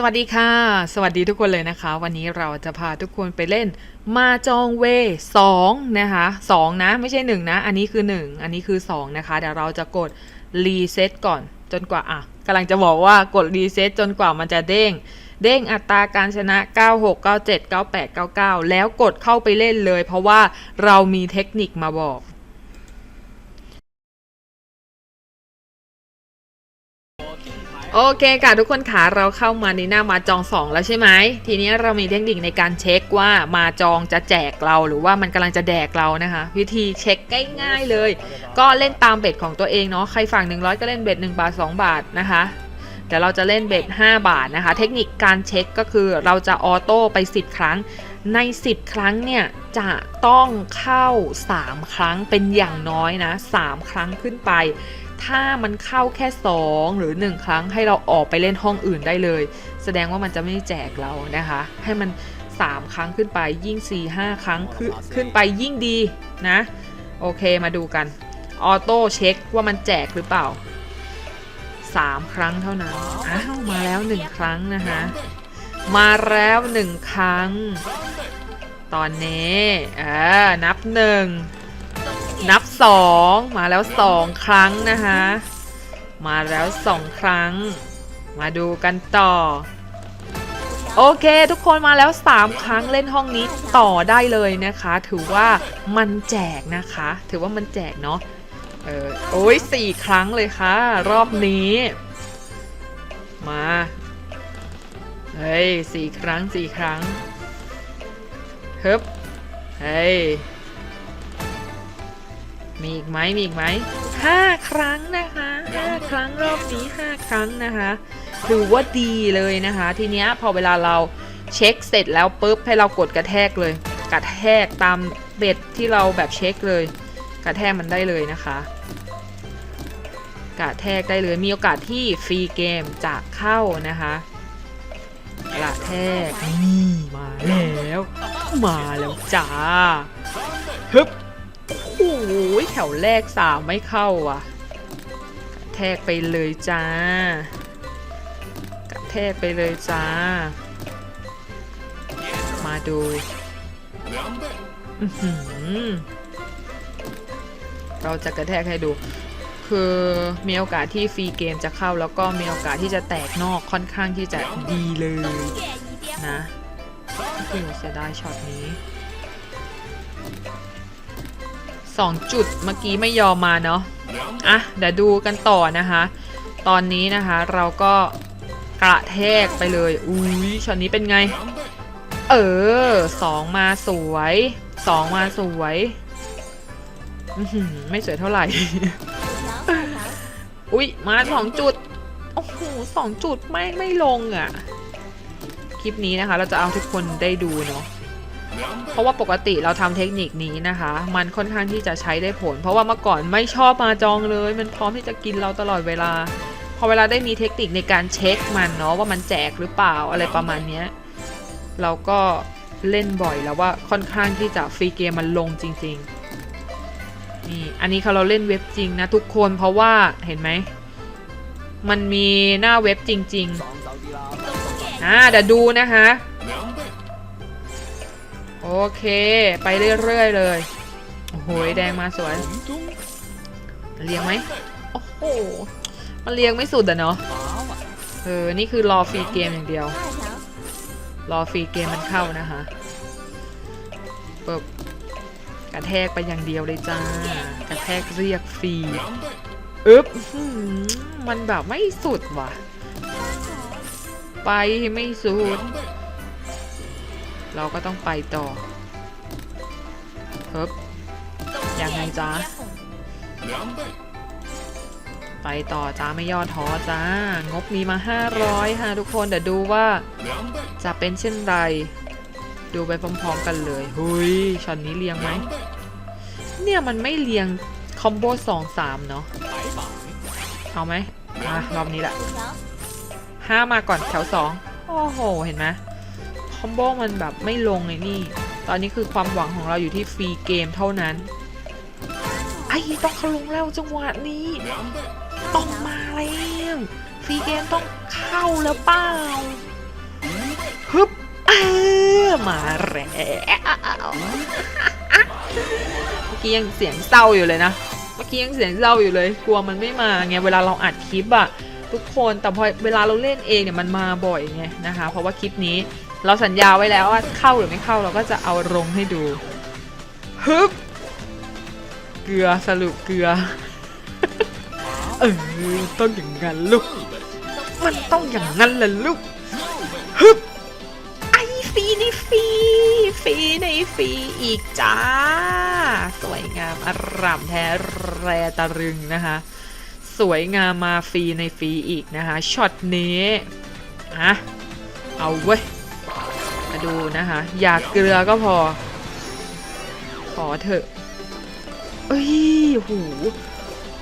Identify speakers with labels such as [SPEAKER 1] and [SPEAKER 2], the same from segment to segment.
[SPEAKER 1] สวัสดีค่ะ สวัสดีทุกคนเลยนะคะ วันนี้เราจะพาทุกคนไปเล่นมาจองเวสองนะคะสองนะไม่ใช่หนึ่งนะ อันนี้คือหนึ่งอันนี้คือสองนะคะ เดี๋ยวเราจะกดรีเซ็ตก่อนจนกว่า อะกำลังจะบอกว่ากดรีเซ็ตจนกว่ามันจะเด้ง เด้งอัตราการชนะ 96 97 98 99 แล้วกดเข้าไปเล่นเลย เพราะว่าเรามีเทคนิคมาบอก โอเคค่ะทุกคนค่ะเราเข้ามาในหน้ามาจอง 2 แล้วใช่ไหมทีนี้เรามีเทคนิคในการเช็คว่ามาจองจะแจกเราหรือว่ามันกำลังจะแดกเรานะคะ วิธีเช็คง่ายๆเลย ก็เล่นตามเบ็ดของตัวเองเนาะใครฝั่ง 100 ก็เล่นเบ็ด1บาท 2 บาทนะคะเดี๋ยวเราจะเล่นเบ็ด5บาทนะคะ เทคนิคการเช็คก็คือเราจะออโต้ไป 10 ครั้ง ใน 10 ครั้งเนี่ยจะต้องเข้า 3 ครั้งเป็นอย่างน้อยนะ 3 ครั้งขึ้นไป ถ้ามันเข้าแค่ 2 หรือ 1 ครั้งให้เราออกไปเล่นห้องอื่นได้เลย แสดงว่ามันจะไม่แจกเรานะคะ ให้มัน 3 ครั้งขึ้นไปยิ่ง 4 5 ครั้งขึ้นขึ้นไปยิ่งดีนะ โอเคมาดูกัน ออโต้เช็คว่ามันแจกหรือเปล่า 3 ครั้งเท่านั้นอ้าวมาแล้ว 1 ครั้งนะคะ มาแล้ว 1 ครั้ง ตอนนี้เออนับห นับสองมาแล้วสองครั้งนะคะ มาแล้วสองครั้ง มาดูกันต่อ โอเค ทุกคนมาแล้ว 3 ครั้งเล่นห้องนี้ต่อได้เลยนะคะ ถือว่ามันแจกนะคะ ถือว่ามันแจกเนาะเออโอ้ยสี่ครั้งเลยค่ะ รอบนี้ มาเฮ้ยสี่ครั้งสี่ครั้งฮึบเฮ้ย มีอีกไหมมีอีกไหมห้าครั้งนะคะห้าครั้งรอบนี้ห้าครั้งนะคะถือว่าดีเลยนะคะ ทีเนี้ยพอเวลาเราเช็คเสร็จแล้วปุ๊บให้เรากดกระแทกเลย กระแทกตามเบ็ดที่เราแบบเช็คเลย กระแทกมันได้เลยนะคะ กระแทกได้เลยมีโอกาสที่ฟรีเกมจะเข้านะคะกระแทกนี่มาแล้ว มาแล้วจ้าฮึบ อ้โหแถวแรกสามไม่เข้าอะกระแทกไปเลยจ้ากระแทกไปเลยจ้า มาดูอื้อหือเราจะกระแทกให้ดู คือมีโอกาสที่ฟรีเกมจะเข้าแล้วก็มีโอกาสที่จะแตกนอกค่อนข้างที่จะดีเลยนะโอ้โหเสียดายช็อตนี้ สองจุดเมื่อกี้ไม่ยอมมาเนาะอะเดี๋ยวดูกันต่อนะคะ ตอนนี้นะคะเราก็กระแทกไปเลยอุ้ยช็อตนี้เป็นไง เออสองมาสวยสองมาสวยอื้อหือไม่สวยเท่าไหร่ อุ้ยมาสองจุด โอ้โหสองจุดไม่ไม่ลงอะ่ะ คลิปนี้นะคะ เราจะเอาทุกคนได้ดูเนาะ เพราะว่าปกติเราทำเทคนิคนี้นะคะ มันค่อนข้างที่จะใช้ได้ผล เพราะว่าเมื่อก่อนไม่ชอบมาจองเลย มันพร้อมที่จะกินเราตลอดเวลา พอเวลาได้มีเทคนิคในการเช็คมันเนาะว่ามันแจกหรือเปล่าอะไรประมาณเนี้ยเราก็เล่นบ่อยแล้วว่าค่อนข้างที่จะฟรีเกมมันลงจริง ๆ นี่อันนี้เขาเราเล่นเว็บจริงนะทุกคนเพราะว่าเห็นไหม มันมีหน้าเว็บจริง ๆอ่าเดี๋ยวดูนะคะ โอเค ไปเรื่อยๆเลย โอ้โหแดงมาสวยเรียงไหมโอ้โห มันเรียงไม่สุดอะเนาะ เออ นี่คือรอฟรีเกมอย่างเดียว รอฟรีเกมมันเข้านะคะปึบกระแทกไปอย่างเดียวเลยจ้า กระแทกเรียกฟรีอึ๊บมันแบบไม่สุดว่ะ ไปไม่สุด เราก็ต้องไปต่อเฮ้บยังไงจ๊ะไปต่อจ้าไม่ย่อท้อจ้า งบมีมา 500 ค่ะทุกคนเดี๋ยวดูว่า จะเป็นเช่นไร ดูไปพร้อมๆกันเลยหุยช็อตนี้เรียงไหม เนี่ยมันไม่เรียงคอมโบสองสามเนาะเอาไหมอะรอบนี้แหละห้ามาก่อนแถวสองโอ้โห เห็นไหม คอมโบมันแบบไม่ลงเลยนี่ ตอนนี้คือความหวังของเราอยู่ที่ฟรีเกมเท่านั้น ไอ้ต้องเขาลงแล้วจังหวะนี้ ต้องมาแล้วฟรีเกมต้องเข้าแล้วเปล่าฮึบเออมาแล้วเมื่อกี้ยังเสียงเศร้าอยู่เลยนะ เมื่อกี้ยังเสียงเศร้าอยู่เลย กลัวมันไม่มาไงเวลาเราอัดคลิปอะทุกคนแต่พอเวลาเราเล่นเองเนี่ยมันมาบ่อยไงนะคะ เพราะว่าคลิปนี้ เราสัญญาไว้แล้วว่าเข้าหรือไม่เข้าเราก็จะเอาลงให้ดูฮึบเกลือสรุปเกลือ เออต้องอย่างนั้นลูก มันต้องอย่างนั้นแหละลูกฮึบไอฟีในฟีฟีในฟีอีกจ้า สวยงามอร่ามแท้แรตะรึงนะคะ สวยงามมาฟีในฟีอีกนะคะช็อตนี้อะเอาเว้ย ดูนะคะ อยากเกลือก็พอ ขอเถอะ เอ้ยหู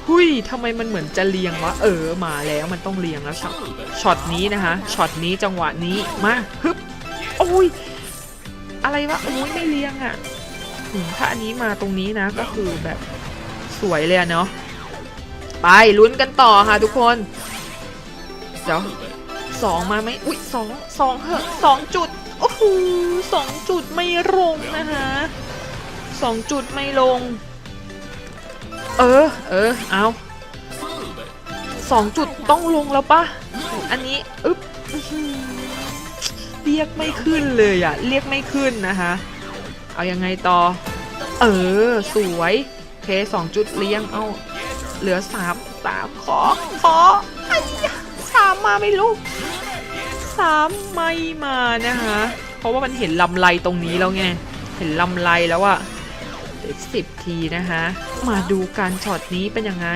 [SPEAKER 1] หุยทำไมมันเหมือนจะเลียงวะ เออ มาแล้วมันต้องเลียงแล้วช็อตช็อตนี้นะคะ ช็อตนี้จังหวะนี้ มาฮึบโอ้ย อะไรวะ โอ้ยไม่เลียงอะ่ะถ้าอันนี้มาตรงนี้นะ ก็คือแบบสวยเลยเนาะ ไปลุ้นกันต่อค่ะทุกคน เดี๋ยวสองมาไหมอุ้ยสองสองเหอะสองจุด โอ้โหสองจุดไม่ลงนะคะสองจุดไม่ลง เออ เออ เอาสองจุดต้องลงแล้วปะอันนี้อึ๊บเรียกไม่ขึ้นเลยอะเรียกไม่ขึ้นนะคะเอายังไงต่อ เออ สวยเคสองจุดเลี้ยงเอา เหลือสามสามขอ ขอไอ้ยสามมาไม่รู้สามไม่มานะคะ ราะว่ามันเห็นลำไรตรงนี้แล้วไง เห็นลำไรแล้วอะเด็กสิบทีนะคะ มาดูการช็อตนี้เป็นยังไง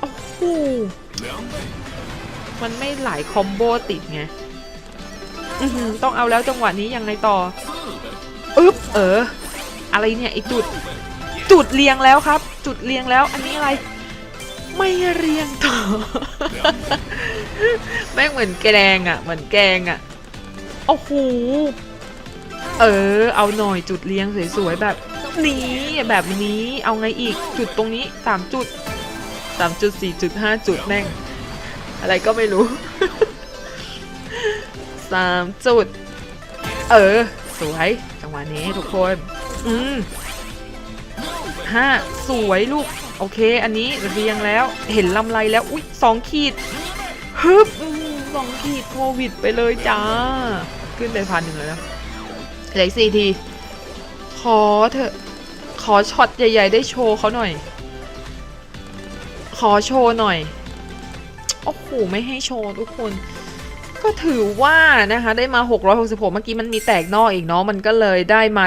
[SPEAKER 1] โอ้โห มันไม่หลายคอมโบติดไงอือหือต้องเอาแล้วจังหวะนี้ยังไงต่อ อึ๊บ เออ อะไรเนี่ยไอจุด จุดเรียงแล้วครับ จุดเรียงแล้ว อันนี้อะไร ไม่เรียงต่อ แม่งเหมือนแกงอะ่ะ เหมือนแกงอะ่ะ โอ้โห เออ เอาหน่อยจุดเรียงสวยๆแบบนี้ แบบนี้เอาไงอีกจุดตรงนี้สามจุดสามจุดสี่จุดห้าจุดแม่ง อะไรก็ไม่รู้สามจุด เออ สวยจังหวะนี้ทุกคน อืมห้าสวยลูก โอเค อันนี้เรียงแล้วเห็นลำไรแล้ว อุ๊ยสองขีดฮึบสองขีดโควิดไปเลยจ้า ขึ้นไปพันหนึ่งเลยนะเหลือสี่ที ขอเถอะ ขอช็อตใหญ่ ๆ ได้โชว์เขาหน่อย ขอโชว์หน่อย โอ้โห ไม่ให้โชว์ทุกคน ก็ถือว่านะคะ ได้มา 666 เมื่อกี้มันมีแตกนอกอีกเนาะ มันก็เลยได้มา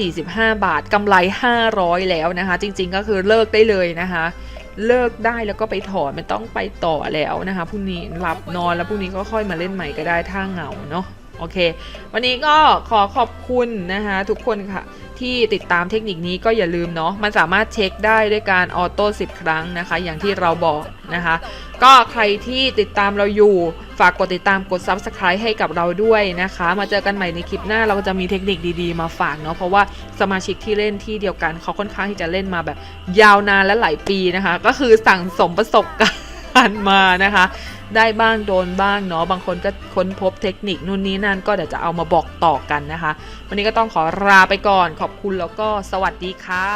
[SPEAKER 1] 745 บาท กำไร 500 แล้วนะคะ จริง ๆ ก็คือเลิกได้เลยนะคะเลิกได้แล้วก็ไปถอนไม่ต้องไปต่อแล้วนะคะพรุ่งนี้หลับนอนแล้วพรุ่งนี้ก็ค่อยมาเล่นใหม่ก็ได้ถ้าเหงาเนาะ โอเค วันนี้ก็ขอขอบคุณนะคะทุกคนค่ะ ที่ติดตามเทคนิคนี้ก็อย่าลืมเนาะมันสามารถเช็คได้ด้วยการออโต้10 ครั้งนะคะ อย่างที่เราบอกนะคะ ก็ใครที่ติดตามเราอยู่ ฝากกดติดตามกด Subscribe ให้กับเราด้วยนะคะ มาเจอกันใหม่ในคลิปหน้าเราก็จะมีเทคนิคดีๆ มาฝากเนาะเพราะว่าสมาชิกที่เล่นที่เดียวกันเขาค่อนข้างที่จะเล่นมาแบบ ยาวนานและหลายปีนะคะ ก็คือสั่งสมประสบการณ์ มานะคะ ได้บ้างโดนบ้างเนาะบางคนก็ค้นพบเทคนิคนู่นนี่นั่นก็เดี๋ยวจะเอามาบอกต่อกันนะคะ วันนี้ก็ต้องขอลาไปก่อนขอบคุณแล้วก็สวัสดีค่ะ